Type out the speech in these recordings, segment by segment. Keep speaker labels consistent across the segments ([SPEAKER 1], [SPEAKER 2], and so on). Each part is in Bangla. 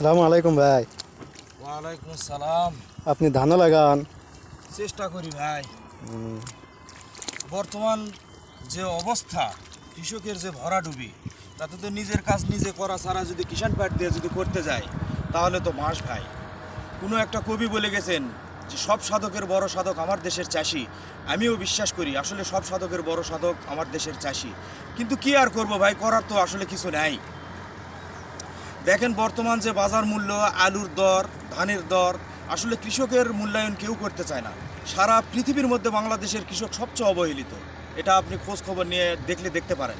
[SPEAKER 1] আসসালামু আলাইকুম ভাই।
[SPEAKER 2] ওয়ালাইকুম আসসালাম।
[SPEAKER 1] আপনি ধানও লাগান?
[SPEAKER 2] চেষ্টা করি ভাই। বর্তমান যে অবস্থা কৃষকের যে ভরাডুবি তাতে তো নিজের কাজ নিজে করা ছাড়া যদি কিষাণ পাট দিয়ে যদি করতে যায় তাহলে তো মাস ভাই। কোনো একটা কবি বলে গেছেন যে সব সাধকের বড় সাধক আমার দেশের চাষি। আমিও বিশ্বাস করি আসলে সব সাধকের বড় সাধক আমার দেশের চাষি। কিন্তু কি আর করব ভাই করার তো আসলে কিছু নাই। দেখেন বর্তমান যে বাজার মূল্য, আলুর দর, ধানের দর, আসলে কৃষকের মূল্যায়ন কেউ করতে চায় না। সারা পৃথিবীর মধ্যে বাংলাদেশের কৃষক সবচেয়ে অবহেলিত। এটা আপনি খোঁজ খবর নিয়ে দেখলে দেখতে পারেন।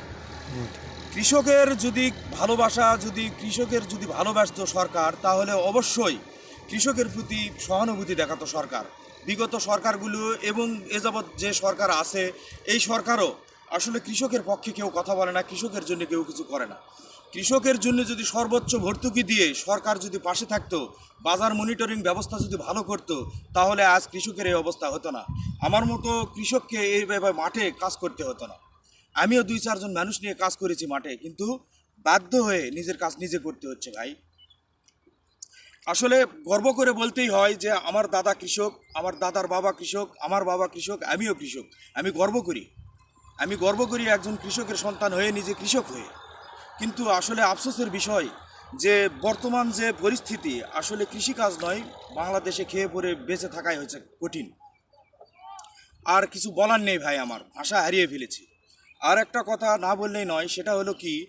[SPEAKER 2] কৃষকের যদি ভালোবাসা, যদি কৃষকের যদি ভালোবাসতো সরকার, তাহলে অবশ্যই কৃষকের প্রতি সহানুভূতি দেখাতো সরকার। বিগত সরকারগুলো এবং এ যাবৎ যে সরকার আছে, এই সরকারও আসলে কৃষকের পক্ষে কেউ কথা বলে না, কৃষকের জন্য কেউ কিছু করে না। কৃষকের জন্য যদি সর্বোচ্চ ভর্তুকি দিয়ে সরকার যদি পাশে থাকতো, বাজার মনিটরিং ব্যবস্থা যদি ভালো করতো, তাহলে আজ কৃষকের এই অবস্থা হতো না। আমার মতো কৃষককে এইভাবে মাঠে কাজ করতে হতো না। আমিও দুই, চারজন মানুষ নিয়ে কাজ করেছি মাঠে, কিন্তু বাধ্য হয়ে নিজের কাজ নিজে করতে হচ্ছে ভাই। আসলে গর্ব করে বলতেই হয় যে, আমার দাদা কৃষক, আমার দাদার বাবা কৃষক, আমার বাবা কৃষক, আমিও কৃষক। আমি গর্ব করি। আমি গর্ব করি একজন কৃষকের সন্তান হয়ে, নিজে কৃষক হয়ে। কিন্তু আসলে আফসোসের বিষয় যে বর্তমান যে পরিস্থিতি, আসলে কৃষিকাজ নয়, বাংলাদেশে খেয়ে পরে বেঁচে থাকাই হয়েছে কঠিন। আর কিছু বলার নেই ভাই আমার ভাষা হারিয়ে ফেলেছি। আর একটা কথা না বললেই নয়, সেটা হলো কি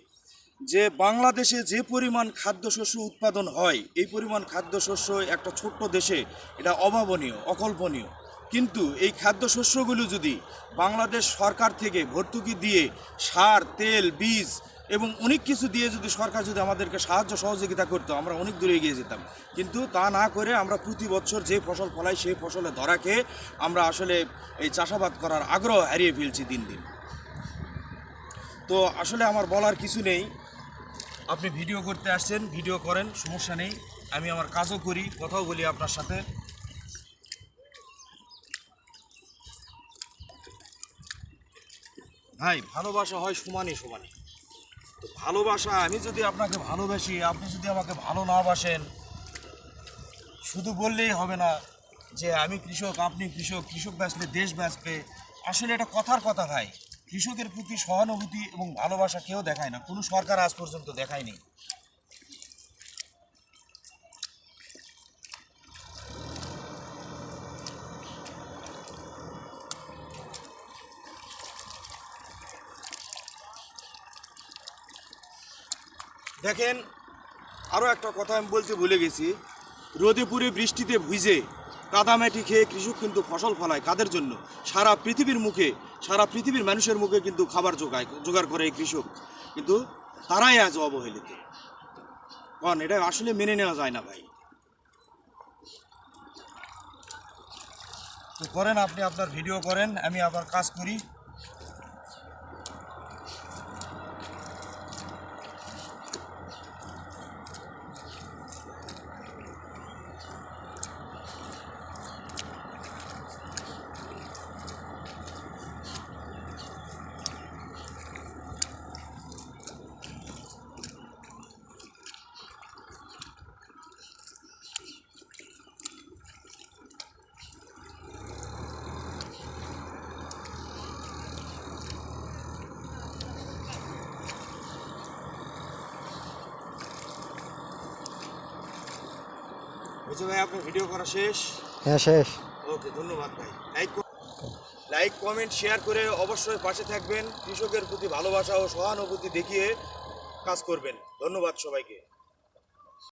[SPEAKER 2] যে বাংলাদেশে যে পরিমাণ খাদ্যশস্য উৎপাদন হয়, এই পরিমাণ খাদ্যশস্য একটা ছোট্ট দেশে, এটা অভাবনীয়, অকল্পনীয়। কিন্তু এই খাদ্যশস্যগুলো যদি বাংলাদেশ সরকার থেকে ভর্তুকি দিয়ে সার, তেল, বীজ এবং অনেক কিছু দিয়ে যদি সরকার যদি আমাদেরকে সাহায্য সহযোগিতা করতো, আমরা অনেক দূরে এগিয়ে যেতাম। কিন্তু তা না করে আমরা প্রতি বছর যে ফসল ফলাই সেই ফসলে ধরা খেয়ে আমরা আসলে এই চাষাবাদ করার আগ্রহ হারিয়ে ফেলছি দিন দিন। তো আসলে আমার বলার কিছু নেই। আপনি ভিডিও করতে আসছেন, ভিডিও করেন, সমস্যা নেই। আমি আমার কাজও করি, কথাও বলি আপনার সাথে। ভাই, ভালোবাসা হয় সমানে সমানে। তো ভালোবাসা, আমি যদি আপনাকে ভালোবাসি, আপনি যদি আমাকে ভালো না বাসেন, শুধু বললেই হবে না যে আমি কৃষক, আপনি কৃষক কৃষক বাঁচলে দেশ বাঁচবে। আসলে এটা কথার কথা ভাই। কৃষকের প্রতি সহানুভূতি এবং ভালোবাসা কেউ দেখায় না। কোনো সরকার আজ পর্যন্ত দেখায়নি। দেখেন আরও একটা কথা আমি বলতে ভুলে গেছি। রোদে পুরে বৃষ্টিতে ভিজে কাদামাটি খেয়ে কৃষক কিন্তু ফসল ফলায় কাদের জন্য? সারা পৃথিবীর মুখে, সারা পৃথিবীর মানুষের মুখে কিন্তু খাবার জোগায়, জোগাড় করে এই কৃষক। কিন্তু তারাই আজ অবহেলিত। কারণ এটা আসলে মেনে নেওয়া যায় না ভাই। করেন আপনি আপনার ভিডিও করেন, আমি আবার কাজ করি। বুঝে ভাই আপনার ভিডিও করা শেষ?
[SPEAKER 1] হ্যাঁ শেষ।
[SPEAKER 2] ওকে ধন্যবাদ ভাই। লাইক লাইক কমেন্ট শেয়ার করে অবশ্যই পাশে থাকবেন। কৃষকের প্রতি ভালোবাসা ও সহানুভূতি দেখিয়ে কাজ করবেন। ধন্যবাদ সবাইকে।